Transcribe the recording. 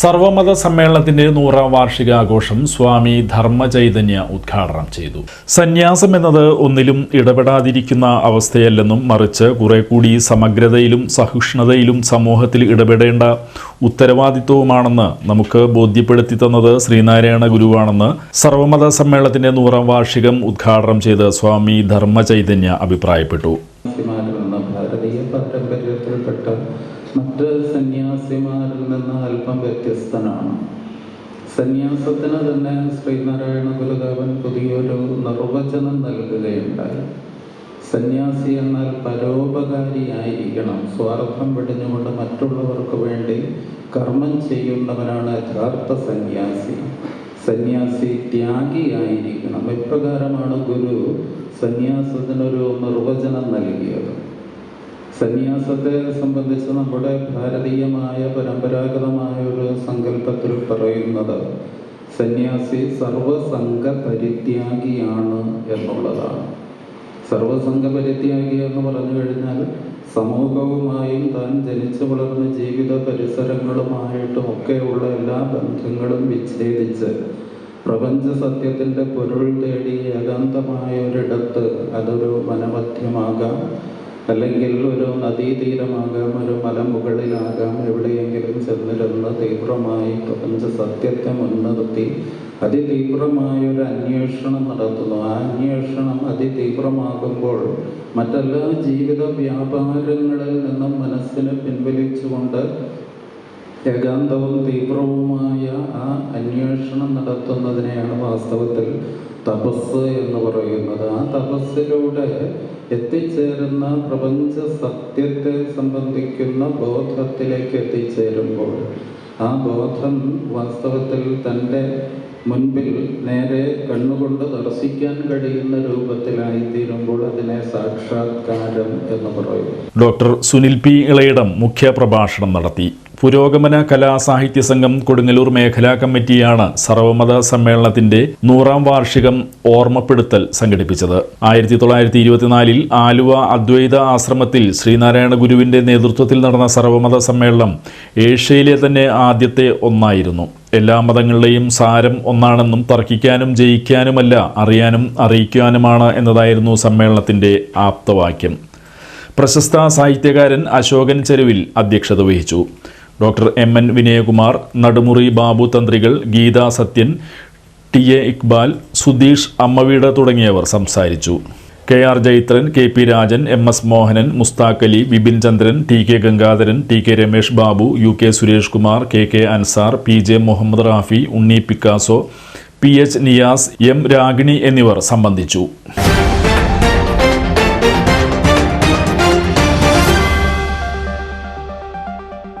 സർവമത സമ്മേളനത്തിന്റെ നൂറാം വാർഷികാഘോഷം സ്വാമി ധർമ്മചൈതന്യ ഉദ്ഘാടനം ചെയ്തു. സന്യാസം എന്നത് ഒന്നിലും ഇടപെടാതിരിക്കുന്ന അവസ്ഥയല്ലെന്നും മറിച്ച് കുറെ കൂടി സമഗ്രതയിലും സഹിഷ്ണുതയിലും സമൂഹത്തിൽ ഇടപെടേണ്ട ഉത്തരവാദിത്വവുമാണെന്ന് നമുക്ക് ബോധ്യപ്പെടുത്തി തന്നത് ശ്രീനാരായണ ഗുരുവാണെന്ന് സർവമത സമ്മേളനത്തിന്റെ നൂറാം വാർഷികം ഉദ്ഘാടനം ചെയ്ത് സ്വാമി ധർമ്മചൈതന്യ അഭിപ്രായപ്പെട്ടു. മറ്റ് സന്യാസിമാരിൽ നിന്ന് അല്പം വ്യത്യസ്തനാണ്. സന്യാസത്തിന് തന്നെ ശ്രീനാരായണ ഗുരുദേവൻ പുതിയൊരു നിർവചനം നൽകുകയുണ്ടായി. സന്യാസി എന്നാൽ പരോപകാരിയായിരിക്കണം. സ്വാർത്ഥം വെടിഞ്ഞുകൊണ്ട് മറ്റുള്ളവർക്ക് വേണ്ടി കർമ്മം ചെയ്യുന്നവനാണ് യഥാർത്ഥ സന്യാസി. സന്യാസി ത്യാഗിയായിരിക്കണം. ഇപ്രകാരമാണ് ഗുരു സന്യാസത്തിനൊരു നിർവചനം നൽകിയത്. സന്യാസത്തെ സംബന്ധിച്ച് നമ്മുടെ ഭാരതീയമായ പരമ്പരാഗതമായ ഒരു സങ്കല്പത്തിൽ പറയുന്നത് സന്യാസി സർവസംഘ പരിത്യാഗിയാണ് എന്നുള്ളതാണ്. സർവസംഘ പരിത്യാഗി എന്ന് പറഞ്ഞു കഴിഞ്ഞാൽ സമൂഹവുമായും താൻ ജനിച്ചു വളർന്ന ജീവിത പരിസരങ്ങളുമായിട്ടും ഒക്കെയുള്ള എല്ലാ ബന്ധങ്ങളും വിച്ഛേദിച്ച് പ്രപഞ്ച സത്യത്തിന്റെ പൊരുൾ തേടി ഏകാന്തമായ ഒരിടത്ത് അതൊരു വനമധ്യമാകാം. അല്ലെങ്കിൽ ഒരു നദീതീരമാകാം ഒരു മലമുകളിലാകാം എവിടെയെങ്കിലും ചെന്നിരുന്ന് തീവ്രമായി പ്രപഞ്ച സത്യത്തെ മുൻനിർത്തി അതിതീവ്രമായ ഒരു അന്വേഷണം നടത്തുന്നു. ആ അന്വേഷണം അതിതീവ്രമാകുമ്പോൾ മറ്റെല്ലാ ജീവിത വ്യാപാരങ്ങളിൽ നിന്നും മനസ്സിനെ പിൻവലിച്ചുകൊണ്ട് ഏകാന്തവും തീവ്രവുമായ ആ അന്വേഷണം നടത്തുന്നതിനെയാണ് വാസ്തവത്തിൽ തപസ് എന്ന് പറയുന്നത്. ആ തപസ്സിലൂടെ എത്തിച്ചേരുന്ന പ്രപഞ്ച സത്യത്തെ സംബന്ധിക്കുന്ന ബോധത്തിലേക്ക് എത്തിച്ചേരുമ്പോൾ ആ ബോധം വാസ്തവത്തിൽ തന്റെ മുൻപിൽ നേരെ കണ്ണുകൊണ്ട് ദർശിക്കാൻ കഴിയുന്ന രൂപത്തിലായി തീരുമ്പോൾ അതിനെ സാക്ഷാത്കാരം എന്ന് പറയും. ഡോക്ടർ സുനിൽ പി ഇളയിടം മുഖ്യ പ്രഭാഷണം നടത്തി. പുരോഗമന കലാ സാഹിത്യ സംഘം കൊടുങ്ങല്ലൂർ മേഖലാ കമ്മിറ്റിയാണ് സർവമത സമ്മേളനത്തിന്റെ നൂറാം വാർഷികം ഓർമ്മപ്പെടുത്തൽ സംഘടിപ്പിച്ചത്. ആയിരത്തി തൊള്ളായിരത്തി ഇരുപത്തിനാലിൽ ആലുവ അദ്വൈത ആശ്രമത്തിൽ ശ്രീനാരായണ ഗുരുവിന്റെ നേതൃത്വത്തിൽ നടന്ന സർവമത സമ്മേളനം ഏഷ്യയിലെ തന്നെ ആദ്യത്തെ ഒന്നായിരുന്നു. എല്ലാ മതങ്ങളുടെയും സാരം ഒന്നാണെന്നും തർക്കിക്കാനും ജയിക്കാനുമല്ല അറിയാനും അറിയിക്കാനുമാണ് എന്നതായിരുന്നു സമ്മേളനത്തിന്റെ ആപ്തവാക്യം. പ്രശസ്ത സാഹിത്യകാരൻ അശോകൻ ചെരുവിൽ അധ്യക്ഷത വഹിച്ചു. Doctor M N Vinayakumar Nadumuri Babu തന്ത്രികൾ Geetha Sathyan T A Iqbal Sudheesh അമ്മവീട് തുടങ്ങിയവർ സംസാരിച്ചു. K R Jaithran K P Rajan M S Mohanan Mushtaq Ali Bipin Chandran T K Gangadharan T K Ramesh Babu U K Suresh Kumar K K Ansar P J Muhammad Rafi Unni Picasso P H Niyas M Ragini എന്നിവർ സംബന്ധിച്ചു.